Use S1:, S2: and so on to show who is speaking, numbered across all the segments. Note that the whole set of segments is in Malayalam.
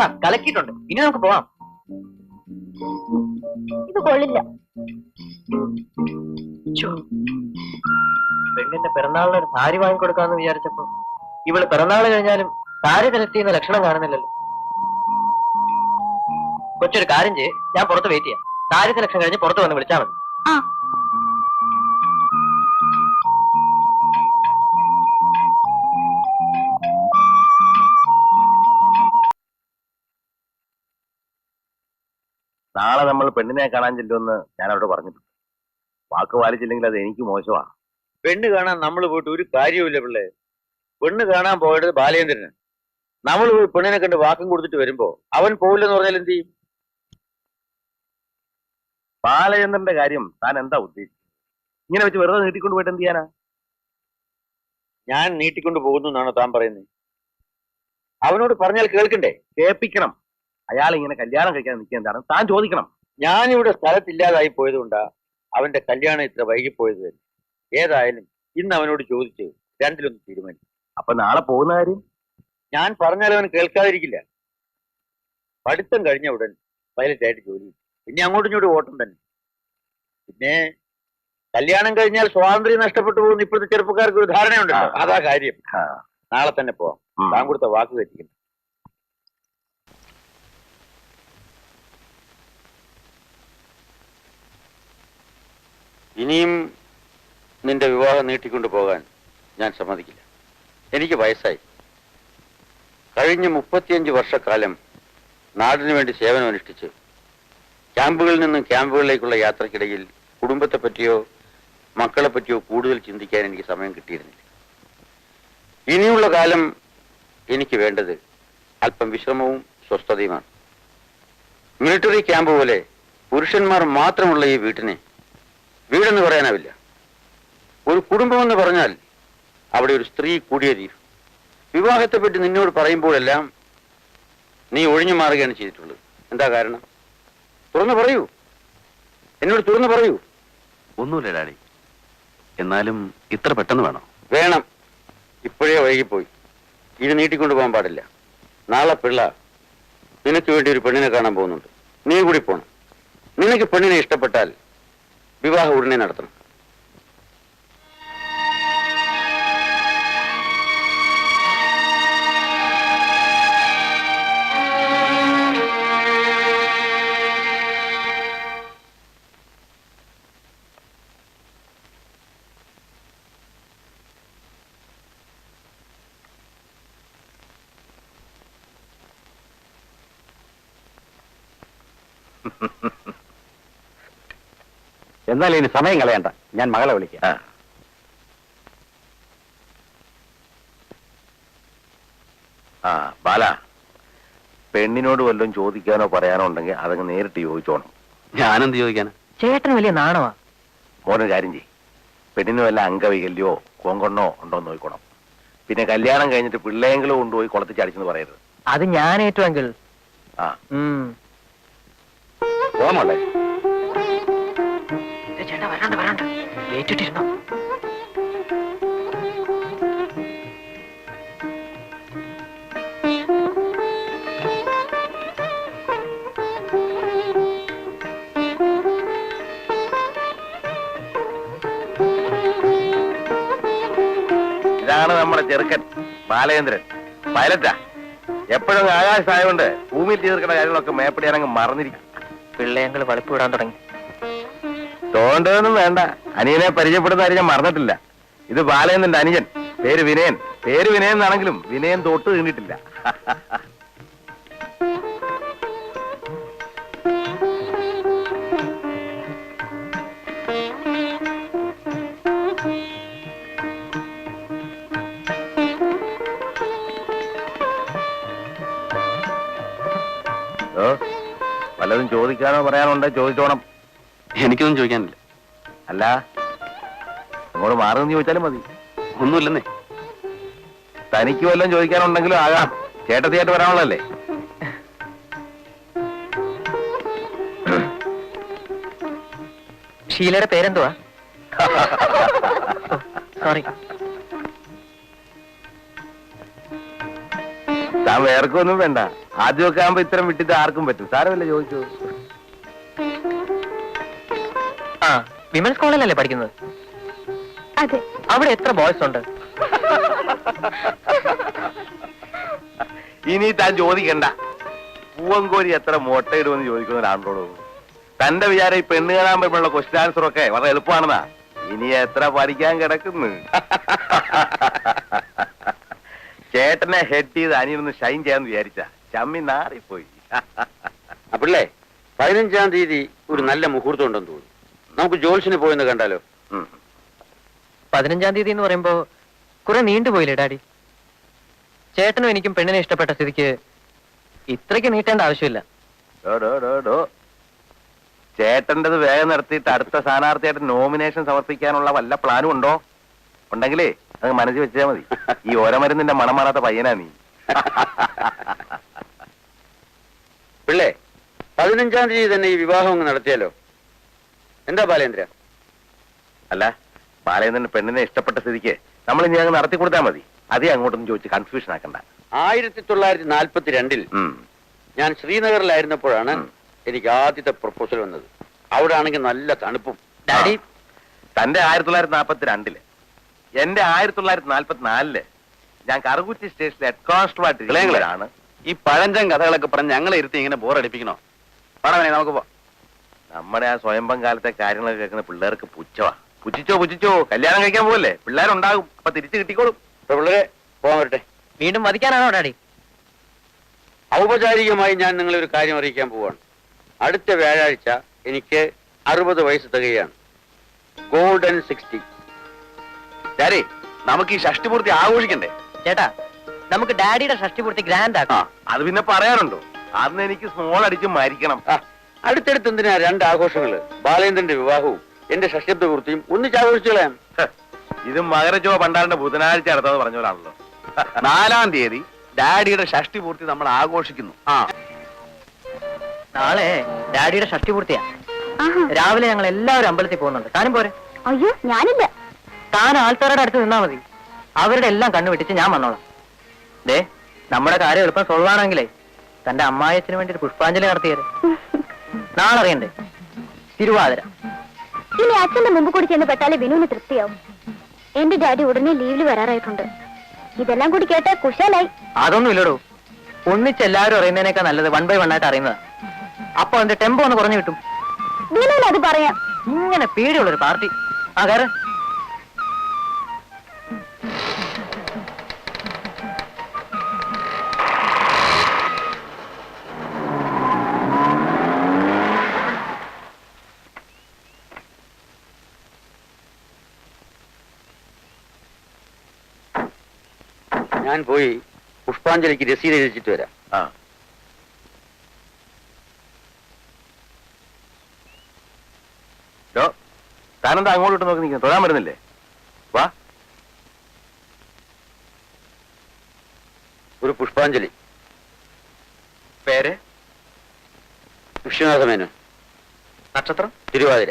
S1: ഫസ്റ്റ് കലക്കിയിട്ടുണ്ട്. ഇനി നമുക്ക് പോവാം.
S2: ഇത് കൊള്ളില്ല.
S1: പെണ്ണിന്റെ പിറന്നാളിന് ഒരു സാരി വാങ്ങിക്കൊടുക്കാന്ന് വിചാരിച്ചപ്പോ ഇവൾ പിറന്നാൾ കഴിഞ്ഞാലും സാരി എന്ന ലക്ഷണം കാണുന്നില്ലല്ലോ. കൊച്ചൊരു കാര്യം ചെയ്യ്. ഞാൻ പുറത്ത് വെയിറ്റ് ചെയ്യാം. സാരി സെലക്ഷൻ കഴിഞ്ഞ് പുറത്ത് വന്ന് വിളിച്ചാൽ മതി.
S3: നാളെ നമ്മൾ പെണ്ണിനെ കാണാൻ ചെല്ലുമെന്ന് ഞാൻ അവരോട് പറഞ്ഞിട്ടുണ്ട്. വാക്ക് പാലിച്ചില്ലെങ്കിൽ അത് എനിക്ക് മോശമാ.
S4: പെണ്ണ് കാണാൻ നമ്മൾ പോയിട്ട് ഒരു കാര്യവുമില്ല പിള്ളേ. പെണ്ണ് കാണാൻ പോയിട്ട് ബാലേന്ദ്രന്. നമ്മൾ പോയി പെണ്ണിനെ കണ്ട് വാക്കും കൊടുത്തിട്ട് വരുമ്പോ അവൻ പോവില്ലെന്ന് പറഞ്ഞാൽ എന്ത് ചെയ്യും?
S3: ബാലചന്ദ്രന്റെ കാര്യം താൻ എന്താ ഉദ്ദേശിച്ചത്? ഇങ്ങനെ വെച്ച് വെറുതെ നീട്ടിക്കൊണ്ട് പോയിട്ട് എന്ത് ചെയ്യാനാ?
S4: ഞാൻ നീട്ടിക്കൊണ്ട് പോകുന്നു എന്നാണോ താൻ പറയുന്നത്? അവനോട് പറഞ്ഞാൽ കേൾക്കണ്ടേ?
S3: കേൾപ്പിക്കണം. അയാൾ ഇങ്ങനെ കല്യാണം കഴിക്കാൻ നിൽക്കുക എന്താണ് താൻ ചോദിക്കണം.
S4: ഞാനിവിടെ സ്ഥലത്തില്ലാതായി പോയതുകൊണ്ടാ അവന്റെ കല്യാണം ഇത്ര വൈകിപ്പോയത് തന്നെ. ഏതായാലും ഇന്ന് അവനോട് ചോദിച്ച് രണ്ടിലൊന്ന് തീരുമാനിക്കും.
S3: അപ്പൊ നാളെ പോകുന്ന കാര്യം?
S4: ഞാൻ പറഞ്ഞാൽ അവൻ കേൾക്കാതിരിക്കില്ല. പഠിത്തം കഴിഞ്ഞ ഉടൻ പൈലറ്റ് ആയിട്ട് ജോലി പിന്നെ അങ്ങോട്ടും ഇങ്ങോട്ടും ഓട്ടം തന്നെ. പിന്നെ കല്യാണം കഴിഞ്ഞാൽ സ്വാതന്ത്ര്യം നഷ്ടപ്പെട്ടു പോകുന്ന ഇപ്പോഴത്തെ ചെറുപ്പക്കാർക്ക് ഒരു ധാരണയുണ്ടല്ലോ. അതാ കാര്യം. നാളെ തന്നെ പോവാം. താൻ കൊടുത്ത വാക്ക് തെറ്റിക്കുന്നു ഇനിയും നിന്റെ വിവാഹം നീട്ടിക്കൊണ്ടു പോകാൻ ഞാൻ സമ്മതിക്കില്ല. എനിക്ക് വയസ്സായി. കഴിഞ്ഞ മുപ്പത്തിയഞ്ച് വർഷക്കാലം നാടിനു വേണ്ടി സേവനം അനുഷ്ഠിച്ച് ക്യാമ്പുകളിൽ നിന്നും ക്യാമ്പുകളിലേക്കുള്ള യാത്രക്കിടയിൽ കുടുംബത്തെ പറ്റിയോ മക്കളെ പറ്റിയോ കൂടുതൽ ചിന്തിക്കാൻ എനിക്ക് സമയം കിട്ടിയിരുന്നില്ല. ഇനിയുള്ള കാലം എനിക്ക് വേണ്ടത് അല്പം വിശ്രമവും സ്വസ്ഥതയുമാണ്. മിലിറ്ററി ക്യാമ്പ് പോലെ പുരുഷന്മാർ മാത്രമുള്ള ഈ വീട്ടിനെ വീടെന്ന് പറയാനാവില്ല. ഒരു കുടുംബമെന്ന് പറഞ്ഞാൽ അവിടെ ഒരു സ്ത്രീ കൂടിയേ തീരും. വിവാഹത്തെപ്പറ്റി നിന്നോട് പറയുമ്പോഴെല്ലാം നീ ഒഴിഞ്ഞു മാറുകയാണ് ചെയ്തിട്ടുള്ളത്. എന്താ കാരണം? തുറന്നു പറയൂ. എന്നോട് തുറന്നു പറയൂ.
S3: ഒന്നുമില്ല ഡാഡി. എന്നാലും ഇത്ര പെട്ടെന്ന് വേണോ?
S4: വേണം. ഇപ്പോഴേ വൈകിപ്പോയി. ഇത് നീട്ടിക്കൊണ്ടു പോകാൻ പാടില്ല. നാളെ പിള്ള നിനക്ക് വേണ്ടി ഒരു പെണ്ണിനെ കാണാൻ പോകുന്നുണ്ട്. നീ കൂടി പോണം. നിനക്ക് പെണ്ണിനെ ഇഷ്ടപ്പെട്ടാൽ വിവാഹം ഉടനെ നടത്തണം.
S3: എന്നാൽ ഇനി സമയം കളയണ്ട. ഞാൻ മകളെ വിളിക്കാം. ആ. ബാല പെണ്ണിനോട് വല്ലതും ചോദിക്കാനോ പറയാനോ ഉണ്ടെങ്കിൽ അതങ്ങ് നേരിട്ട് ചോദിച്ചോണം.
S5: ഞാനെന്ത് ചോദിക്കാനാ?
S1: ചേട്ടൻ വലിയ നാണവാ.
S3: മോനെ കാര്യം ചെയ്യും. പെണ്ണിന് വല്ല അംഗവൈകല്യോ കോങ്കണ്ണോ ഉണ്ടോ എന്ന് നോക്കണം പിന്നെ കല്യാണം കഴിഞ്ഞിട്ട് പിള്ളേങ്കിലും കൊണ്ടുപോയി കുളത്തിൽ ചടിച്ചെന്ന് പറയരുത്.
S1: അത് ഞാൻ ഏറ്റവും
S3: ആ.
S1: ഉം. ഏറ്റിട്ടിരുന്നോ.
S3: ഇതാണ് നമ്മുടെ ചെറുക്കൻ ബാലചന്ദ്രൻ പൈലറ്റാ എപ്പോഴും ആകാശമായതുകൊണ്ട് ഭൂമിയിൽ തീർക്കുന്ന കാര്യങ്ങളൊക്കെ മേപ്പടിയാനങ്ങ് മറന്നിരിക്കും
S1: പിള്ളേങ്ങൾ വളിപ്പ് വിടാൻ തുടങ്ങി.
S3: തോണ്ടതൊന്നും വേണ്ട. അനിയനെ പരിചയപ്പെടുന്ന കാര്യം ഞാൻ മറന്നിട്ടില്ല. ഇത് ബാലയെന്നുണ്ട് അനിയൻ പേര് വിനയൻ. പേര് വിനയൻ എന്നാണെങ്കിലും വിനയൻ തൊട്ട് തീണ്ടിട്ടില്ല വല്ലതും ചോദിക്കാനോ പറയാനോ ഉണ്ടോ? ചോദിച്ചോണം.
S5: എനിക്കൊന്നും ചോദിക്കാനില്ല.
S3: അല്ല അങ്ങോട്ട് മാറുമെന്ന് ചോദിച്ചാലും മതി.
S5: ഒന്നുമില്ലെന്നേ.
S3: തനിക്ക് വല്ലതും ചോദിക്കാനുണ്ടെങ്കിലും ആകാം. ചേട്ടത്തിയായിട്ട് വരാനുള്ളല്ലേ
S1: ഷീലയുടെ പേരെന്തുവാ? സോറി
S3: താൻ വേർക്കൊന്നും വേണ്ട. ആദ്യമൊക്കെ ആകുമ്പോ ഇത്തരം വിട്ടിട്ട് ആർക്കും പറ്റും. സാരമല്ല ചോദിച്ചു
S1: വിമൻസ് കോളേജിലല്ലേ പഠിക്കുന്നത്?
S2: അതെ.
S1: അവിടെ എത്ര ബോയ്സ് ഉണ്ട്?
S3: ഇനി താൻ ചോദിക്കണ്ട. പൂവങ്കോരി എത്ര മുട്ടയിടുമെന്ന് ചോദിക്കുന്ന ഒരാളോട്. തന്റെ വിചാരം ഈ പെണ്ണ് കാണാൻ പറ്റുള്ള ക്വസ്റ്റ്യൻ ആൻസർ ഒക്കെ വളരെ എളുപ്പമാണെന്നാ. ഇനി എത്ര പഠിക്കാൻ കിടക്കുന്നു? ചേട്ടനെ ഹെഡ് ചെയ്ത് അനിയൊന്ന് ഷൈൻ ചെയ്യാന്ന് വിചാരിച്ച ചമ്മി നാറിപ്പോയി.
S4: അപ്പിള്ളേ പതിനഞ്ചാം തീയതി ഒരു നല്ല മുഹൂർത്തം ഉണ്ടെന്ന് തോന്നുന്നു. നമുക്ക് ജോൽസിന് പോയെന്ന് കണ്ടാലോ.
S1: പതിനഞ്ചാം തീയതി എന്ന് പറയുമ്പോ കുറെ നീണ്ടുപോയില്ലേ ഡാഡി? ചേട്ടനും എനിക്കും പെണ്ണിനെ ഇഷ്ടപ്പെട്ട സ്ഥിതിക്ക് ഇത്രയ്ക്ക് നീട്ടേണ്ട ആവശ്യമില്ല.
S3: ചേട്ടന്റെത് വേഗം നിർത്തിയിട്ട് അടുത്ത സ്ഥാനാർത്ഥിയായിട്ട് നോമിനേഷൻ സമർപ്പിക്കാനുള്ള വല്ല പ്ലാനും ഉണ്ടോ? ഉണ്ടെങ്കിലേ അത് മനസ്സിൽ വെച്ചാൽ മതി. ഈ ഓരമരുന്നിന്റെ മണം മാറാത്ത പയ്യനാ നീ.
S4: പിള്ളേ പതിനഞ്ചാം തീയതി തന്നെ ഈ വിവാഹം അങ്ങ് നടത്തിയാലോ? എന്താ ബാലേന്ദ്ര?
S3: അല്ല ബാലേന്ദ്രൻ പെണ്ണിനെ ഇഷ്ടപ്പെട്ട സ്ഥിതിക്ക് നമ്മൾ ഇനി അങ്ങ് നടത്തി കൊടുത്താൽ മതി. അതേ അങ്ങോട്ടൊന്നും ചോദിച്ച് കൺഫ്യൂഷൻ ആക്കണ്ട.
S4: ആയിരത്തി തൊള്ളായിരത്തി നാൽപ്പത്തി രണ്ടിൽ ഞാൻ ശ്രീനഗറിലായിരുന്നപ്പോഴാണ്. എനിക്ക് ആദ്യത്തെ പ്രപ്പോസൽ വന്നത്. അവിടെ ആണെങ്കിൽ നല്ല തണുപ്പും.
S1: ഡാഡി.
S3: തന്റെ ആയിരത്തി തൊള്ളായിരത്തി നാൽപ്പത്തി രണ്ടിൽ എന്റെ ആയിരത്തി തൊള്ളായിരത്തി നാൽപ്പത്തി നാലിൽ ഞാൻ കറുകുറ്റി സ്റ്റേഷനിൽ ഹെഡ് കോൺസ്റ്റബിൾ. ആയിട്ട്
S5: ഈ പഴഞ്ചൻ കഥകളൊക്കെ പറഞ്ഞ് ഞങ്ങളെ ഇരുത്തി ഇങ്ങനെ ബോറടിപ്പിക്കണോ പറഞ്ഞേ നമുക്ക് പോ
S3: നമ്മുടെ ആ സ്വയംഭം കാലത്തെ കാര്യങ്ങളൊക്കെ കേൾക്കുന്ന പിള്ളേർക്ക് പുച്ഛവാ പുച്ഛിച്ചോ പുച്ഛിച്ചോ. കല്യാണം കഴിക്കാൻ പോകല്ലേ പിള്ളേരുണ്ടാകും. അപ്പൊ തിരിച്ചു കിട്ടിക്കോളും.
S4: ഇപ്പൊ പിള്ളേരെ പോകാൻ വരട്ടെ.
S1: വീണ്ടും വധിക്കാനാണോ ഡാഡി?
S4: ഔപചാരികമായി ഞാൻ നിങ്ങളെ ഒരു കാര്യം അറിയിക്കാൻ പോവാണ്. അടുത്ത വ്യാഴാഴ്ച എനിക്ക് അറുപത് വയസ്സ് തികയാണ്. ഗോൾഡൻ സിക്സ്റ്റി
S3: ഡാഡി നമുക്ക് ഈ ഷഷ്ടിപൂർത്തി ആഘോഷിക്കണ്ടേ?
S1: ചേട്ടാ നമുക്ക് ഡാഡിയുടെ ഷഷ്ടിപൂർത്തി ഗ്രാൻഡ് ആക്കാം.
S3: അത് പിന്നെ പറയാറുണ്ടോ അന്ന് എനിക്ക് സ്മോൾ അടിച്ച് മരിക്കണം.
S4: ആ അടുത്തടുത്ത് എന്തിനാ രണ്ട് ആഘോഷങ്ങൾ? ബാലേന്ദ്രന്റെ വിവാഹവും എന്റെ ഷഷ്ടിബ്ദ പൂർത്തിയും ഒന്നിച്ച് ആഘോഷിച്ചു കളയാം
S3: ഇത് മകരജോ പണ്ടാറിന്റെ ബുധനാഴ്ച അടുത്തത് പറഞ്ഞ പോലാണല്ലോ
S5: നാലാം തീയതി ഡാഡിയുടെ ഷഷ്ടി പൂർത്തി നമ്മൾ ആഘോഷിക്കുന്നു.
S3: ആ.
S1: നാളെ ഡാഡിയുടെ ഷഷ്ടി
S2: പൂർത്തിയാ.
S1: രാവിലെ ഞങ്ങൾ എല്ലാവരും അമ്പലത്തിൽ പോകുന്നുണ്ട്. താനും പോരെ?
S2: അയ്യോ ഞാനില്ല.
S1: താൻ ആൾക്കാരുടെ അടുത്ത് നിന്നാ മതി. അവരുടെ എല്ലാം കണ്ണു വെട്ടിച്ച് ഞാൻ വന്നോളാം. ദേ നമ്മുടെ കാര്യം എളുപ്പം സോൾവാണെങ്കിലേ തന്റെ അമ്മായച്ചന് വേണ്ടി ഒരു പുഷ്പാഞ്ജലി നടത്തിയത് നാളെ അറിയണ്ടേ തിരുവാതിര.
S2: ഇനി അച്ഛന്റെ മുമ്പ് കൂടി ചെന്ന് പെട്ടാലേ വിനുവിന് തൃപ്തിയാവും. എന്റെ ഡാഡി ഉടനെ ലീവിൽ വരാറായിട്ടുണ്ട്. ഇതെല്ലാം കൂടി കേട്ട കുശാലായി.
S1: അതൊന്നും ഇല്ലടോ. ഒന്നിച്ച് എല്ലാവരും അറിയുന്നതിനേക്കാൾ നല്ലത് വൺ ബൈ വൺ ആയിട്ട് അറിയുന്നത്. അപ്പൊ അതിന്റെ ടെമ്പോ ഒന്ന് കുറഞ്ഞു കിട്ടും.
S2: അത് പറയാം.
S1: ഇങ്ങനെ പേടിയുള്ള ഒരു പാർട്ടി. ആ കയറ്
S4: ഞാൻ പോയി പുഷ്പാഞ്ജലിക്ക് രസീത് എഴുതിച്ചിട്ട് വരാം.
S3: ആ. താനെന്താ അങ്ങോട്ട് നോക്കി നിൽക്കുന്നു തൊഴാൻ വരുന്നില്ലേ? വാ.
S4: ഒരു പുഷ്പാഞ്ജലി.
S3: പേര്?
S4: വിശ്വനാഥ മേനോൻ
S3: നക്ഷത്രം?
S4: തിരുവാതിര.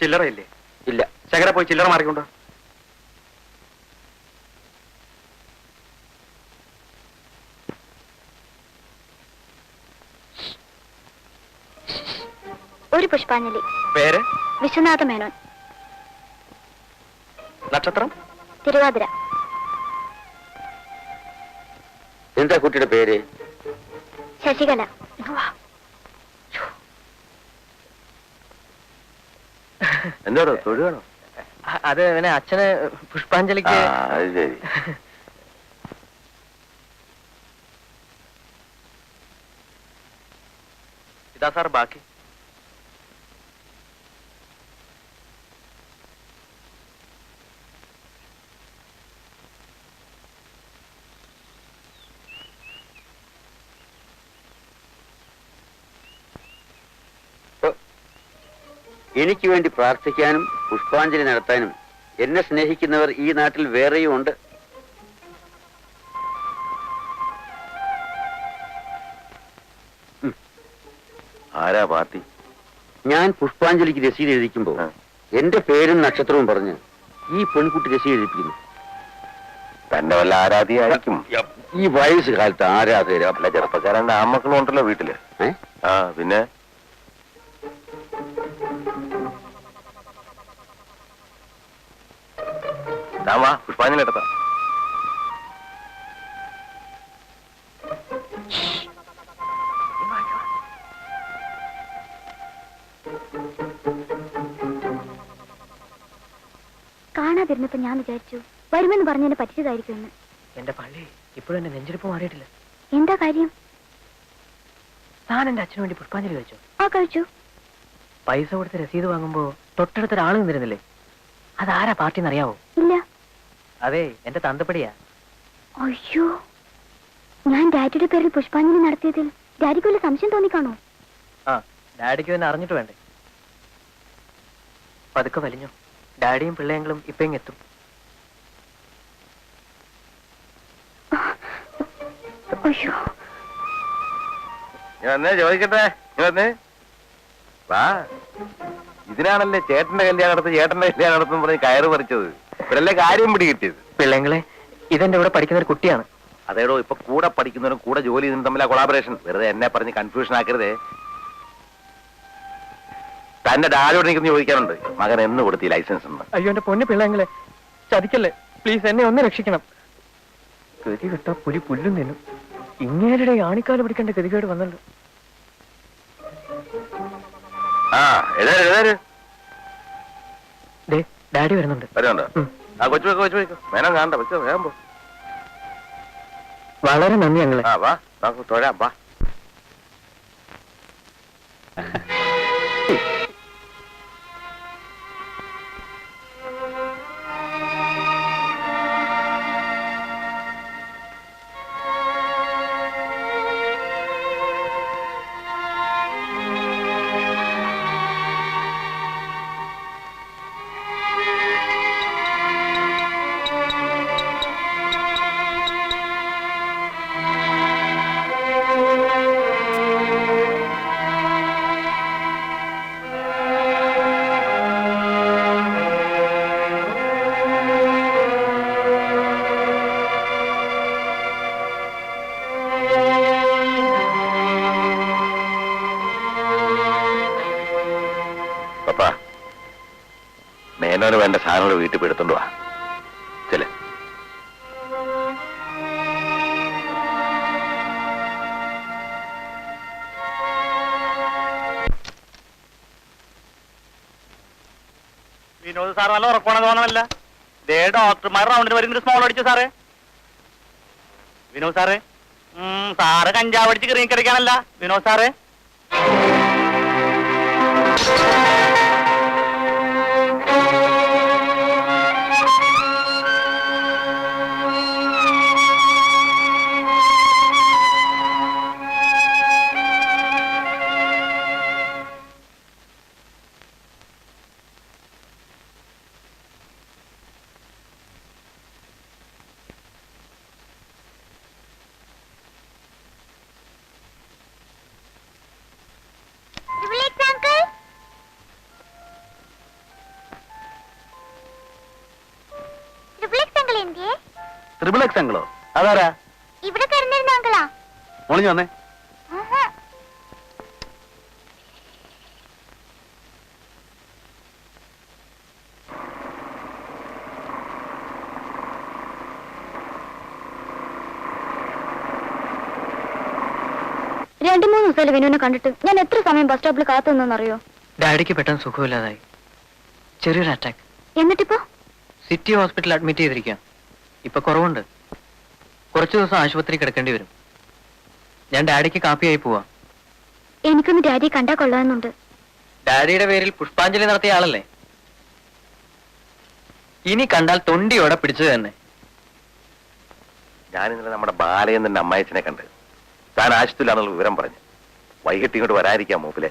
S3: ചില്ലറയില്ലേ?
S4: ഇല്ല.
S3: ശകര പോയി ചില്ലറ മാറിക്കൊണ്ടോ?
S2: ഒരു പുഷ്പാഞ്ജലി
S3: പേര്?
S2: വിശ്വനാഥ മേനോൻ
S3: നക്ഷത്രം?
S2: തിരുവാതിര.
S4: എന്താ കുട്ടിയുടെ പേര്?
S2: ശശികല.
S3: എന്തോടോ തൊഴുകണോ
S1: അത് പിന്നെ അച്ഛന് പുഷ്പാഞ്ജലിക്ക്
S3: ഇതാ സാർ ബാക്കി.
S4: എനിക്ക് വേണ്ടി പ്രാർത്ഥിക്കാനും പുഷ്പാഞ്ജലി നടത്താനും എന്നെ സ്നേഹിക്കുന്നവർ ഈ നാട്ടിൽ വേറെയും ഉണ്ട്.
S3: ആരാ പാർട്ടി?
S4: ഞാൻ പുഷ്പാഞ്ജലിക്ക് രസീത് എഴുതിക്കുമ്പോ. എന്റെ പേരും നക്ഷത്രവും പറഞ്ഞ് ഈ പെൺകുട്ടി രസീത് എഴുതിപ്പിക്കുന്നു.
S3: തന്റെ വല്ല ആരാധിയായിരിക്കും
S4: ഈ വയസ്സ് കാലത്ത് ആരാധകരാ
S3: ചെറുപ്പക്കാരന്റെ ആമക്കളും ഉണ്ടല്ലോ
S4: വീട്ടിൽ.
S3: ആ പിന്നെ? വാ പുഷ്പാഞ്ജലി എടുത്ത.
S6: കാണാതിരുന്നപ്പോ ഞാൻ വിചാരിച്ചു വരുമെന്ന് പറഞ്ഞതിനെ പറ്റിച്ചതായിരിക്കുമെന്ന്
S1: എന്റെ പള്ളി ഇപ്പോഴും എന്റെ നെഞ്ചെടുപ്പ് മാറിയിട്ടില്ല.
S6: എന്താ കാര്യം?
S1: താൻ എന്റെ അച്ഛനു വേണ്ടി പുഷ്പാഞ്ജലി കഴിച്ചു?
S6: ആ കഴിച്ചു.
S1: പൈസ കൊടുത്ത് രസീത് വാങ്ങുമ്പോ തൊട്ടടുത്ത ഒരാൾ നിന്നിരുന്നില്ലേ? അതാരാ പാർട്ടി എന്നറിയാവോ
S6: ഇല്ല.
S1: അതെ എന്റെ തന്തപ്പടിയാ.
S6: അയ്യോ ഞാൻ ഡാഡിയുടെ പേരിൽ പുഷ്പാഞ്ജലി നടത്തിയതിൽ ഡാഡിക്ക് വല്ല സംശയം തോന്നിക്കാണോ?
S1: ആ ഡാഡിക്ക് തന്നെ അറിഞ്ഞിട്ട് വേണ്ടേ? പതുക്കെ വലിഞ്ഞു. ഡാഡിയും പിള്ളേങ്ങളും ഇപ്പൊ എത്തും.
S6: അയ്യോ.
S3: ഞാൻ വന്നേ ചോദിക്കട്ടെ? ഞാൻ വന്നേ വാ. ഇതിനാണല്ലേ ചേട്ടന്റെ കല്യാണം നടത്തും ചേട്ടന്റെ കല്യാണം നടത്തും പറഞ്ഞ് കയറ് പറിച്ചത്. ഇവരല്ലേ കാര്യം പിടികിട്ടിയത്?
S1: പിള്ളേങ്ങളെ ഇതെന്റെ ഇവിടെ പഠിക്കുന്ന ഒരു കുട്ടിയാണ്.
S3: അതേടോ ഇപ്പൊ കൂടെ പഠിക്കുന്നവരും കൂടെ ജോലി ചെയ്യുന്നതും തമ്മിലാ കൊളാബറേഷൻ വെറുതെ എന്നെ പറഞ്ഞ് കൺഫ്യൂഷൻ ആക്കരുതേ. തന്റെ ഡാഡിയോട് എനിക്കൊന്ന് ചോദിക്കാനുണ്ട്. മകൻ എന്ന് കൊടുത്തി ലൈസൻസ് എന്ന്.
S1: അയ്യോ എന്റെ പൊന്നു പിള്ളേങ്ങളെ ചതിക്കല്ലേ? പ്ലീസ് എന്നെ ഒന്ന് രക്ഷിക്കണം. ഗതി കിട്ടാ പുലി പുല്ലും തിന്നും. ഇങ്ങേരുടെ ആണിക്കാൽ പിടിക്കേണ്ട ഗതികേട് വന്നല്ലോ.
S3: ആ എഴുതാ എഴുതാ
S1: ദേ ഡാഡി വരുന്നുണ്ട്.
S3: ആ കൊച്ചു വെക്കോ കൊച്ചു വെക്കോ മേനം കാണണ്ട വെച്ചോ വേഗം പോ.
S1: വളരെ നന്ദി ഞങ്ങൾ
S3: ആ വാ. നമുക്ക് തൊഴാം വാ. വീട്ടിൽ പോയി എടുത്തോണ്ട് വാ. ചെല്ലേ.
S7: വിനോദ് സാർ നല്ല ഉറപ്പാണ് തോന്നണല്ല. ദേ ഡോക്ടർമാർ റൗണ്ടിന് വരുന്നൊരു സ്മോൾ അടിച്ചു സാറേ. വിനോദ് സാറേ. സാറ് കഞ്ചാവടിച്ച് കിറങ്ങി കിടക്കാനല്ല വിനോദ് സാറേ. ട്രിപ്പിൾ എക്സ് അങ്കിളോ അതാരാ?
S6: ഇവിടെ കിടന്നിരുന്ന അങ്കളാ.
S7: ഒളിഞ്ഞു വന്നേ.
S6: രണ്ടു മൂന്ന് ദിവസമല്ലേ വിനുവിനെ കണ്ടിട്ട്. ഞാൻ എത്ര സമയം ബസ് സ്റ്റോപ്പിൽ കാത്തു നിന്നെന്നറിയോ
S1: ഡാഡിക്ക് പെട്ടെന്ന് സുഖമില്ലാതായി. ചെറിയൊരു അറ്റാക്ക്
S6: എന്നിട്ടിപ്പോ?
S1: സിറ്റി ഹോസ്പിറ്റലിൽ അഡ്മിറ്റ് ചെയ്തിരിക്കുക ഇപ്പൊ കുറവുണ്ട്. കുറച്ചു ദിവസം ആശുപത്രി കിടക്കേണ്ടി വരും. ഞാൻ ഡാഡിക്ക് കാപ്പിയായി പോവാ.
S6: എനിക്കൊന്ന് ഡാഡിയെ കണ്ടാ കൊള്ളാമെന്നുണ്ട്.
S1: ഡാഡിയുടെ പേരിൽ പുഷ്പാഞ്ജലി നടത്തിയ ആളല്ലേ? ഇനി കണ്ടാൽ തൊണ്ടിയോടെ പിടിച്ചു തന്നെ.
S3: ഞാൻ ഇന്നലെ നമ്മുടെ ബാലയെന്നെ അമ്മായച്ചനെ കണ്ട്. താൻ ആശുപത്രിയിലാണെന്നുള്ള വിവരം പറഞ്ഞു. വൈകിട്ട് ഇങ്ങോട്ട് വരാതിരിക്കാം മൂപ്പിലെ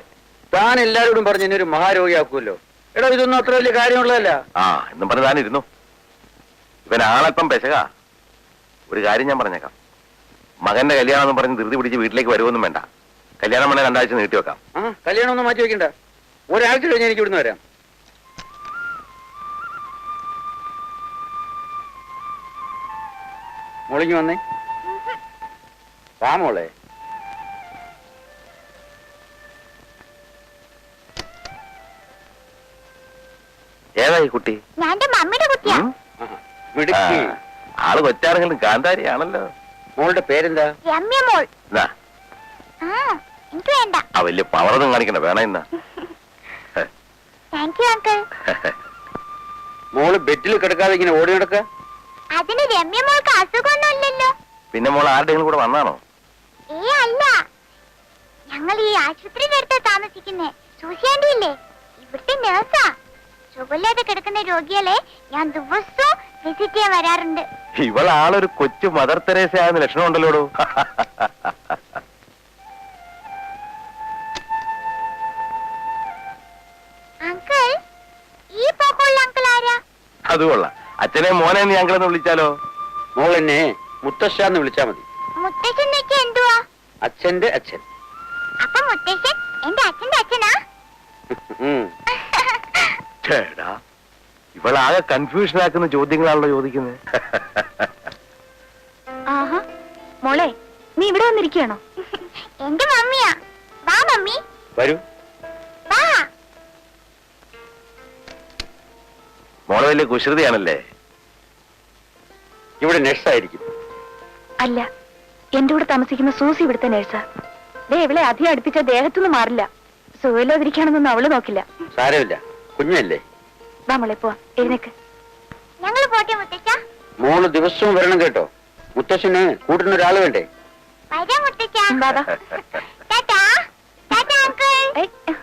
S4: താൻ എല്ലാരോടും പറഞ്ഞു എന്നെ ഒരു മഹാരോഗിയാക്കുമല്ലോ. എടാ ഇതൊന്നും അത്ര വലിയ കാര്യമുള്ളതല്ല.
S3: ആ എന്നും പറഞ്ഞു താനിരുന്നു. ഇവൻ പെശക. ഒരു കാര്യം ഞാൻ പറഞ്ഞേക്കാം. മകന്റെ കല്യാണം എന്ന് പറഞ്ഞ് ധൃതി പിടിച്ച് വീട്ടിലേക്ക് വരുമൊന്നും വേണ്ട. കല്യാണം വേണേ രണ്ടാഴ്ച നീട്ടി വെക്കാം.
S4: ആ കല്യാണം ഒന്നും മാറ്റി വെക്കണ്ട. ഒരാഴ്ച കഴിഞ്ഞ് എനിക്ക് ഇവിടുന്ന് വരാം. മോളിങ് വന്നേ.
S3: രാമോളെ ഏതായി കുട്ടി?
S2: ഞാൻ മമ്മിയുടെ കുട്ടിയാ.
S4: മിടുക്കി
S3: ആൾ കൊച്ചാണെങ്കിലും കാന്താരിയാണല്ലോ.
S4: മോളുടെ പേരെന്താ?
S2: രമ്യ മോൾ.
S3: എന്നാ
S2: ആ എനിക്ക് വേണ്ട.
S3: ആ വലിയ പവറൊന്നും കാണിക്കണ്ട വേണ
S2: താങ്ക് യു അങ്കിൾ
S4: മോൾ ബെഡിൽ കിടക്കാതെ ഇങ്ങനെ ഓടി നടക്ക?
S2: അതിന് രമ്യ മോൾക്ക് അസുഖമൊന്നുമില്ലല്ലോ.
S3: പിന്നെ മോൾ ആരുടെയെങ്കിലും കൂടെ വന്നാണോ?
S2: ഏ അല്ല. ഞങ്ങൾ ഈ ആശുപത്രിയുടെ അടുത്ത് താമസിക്കുന്നേ. സൂസിയാണ്ടി ഇല്ലേ ഇവിടുത്തെ നേഴ്സാ സുഖമില്ലാതെ കിടക്കുന്ന രോഗികളെ ഞാൻ ദിവസവും വിസിറ്റ് ചെയ്യാൻ വരാറുണ്ട്.
S3: ഇവളാളൊരു കൊച്ചു മദർ തെരേസ ആയെന്ന് ലക്ഷണം ഉണ്ടല്ലോ
S2: അങ്കിൾ ഈ പോക്കുള്ള അങ്കിൾ ആരാ?
S3: അത് കൊള്ളാം. അച്ഛനെ മോനെ നീ ഞങ്ങളെന്ന് വിളിച്ചാലോ?
S4: മോൾ എന്നെ മുത്തശ്ശ എന്ന് വിളിച്ചാ മതി.
S2: മുത്തശ്ശൻ വെച്ചാ എന്തുവാ?
S4: അച്ഛന്റെ അച്ഛൻ.
S2: അപ്പൊ മുത്തശ്ശൻ എന്റെ അച്ഛന്റെ അച്ഛനാ?
S4: ഉം.
S3: ചേടാ ഇവളാകെ കൺഫ്യൂഷൻ ആക്കുന്ന ചോദ്യങ്ങളാണല്ലോ ചോദിക്കുന്നത്
S2: ആഹാ മോളെ നീ ഇവിടെ വന്നിരിക്കണോ എന്റെ മമ്മിയാ. വാ മമ്മി.
S4: വരൂ.
S2: വാ.
S3: മോളെ വലിയ കുശൃതിയാണല്ലേ
S4: ഇവിടെ നഴ്സായിരിക്കും
S2: അല്ല എന്റെ കൂടെ താമസിക്കുന്ന സൂസി ഇവിടുത്തെ നഴ്സാ ദേ ഇവളെ അധികം അടുപ്പിച്ച ദേഹത്തുനിന്ന് മാറില്ല. സുഖമില്ലാതിരിക്കാണെന്നൊന്നും അവൾ നോക്കില്ല.
S4: സാരമില്ല. കുഞ്ഞല്ലേ?
S2: വാ മോളെ പോവാ. എഴുന്നേക്ക്. ഞങ്ങൾ പോട്ടെ മുത്തച്ഛ.
S4: മോൾ ദിവസവും വരണം കേട്ടോ. മുത്തശ്ശന് കൂട്ടുന്ന ഒരാൾ വേണ്ടേ?
S2: വരാം മുത്തച്ഛ. ടാറ്റാ. Tata uncle.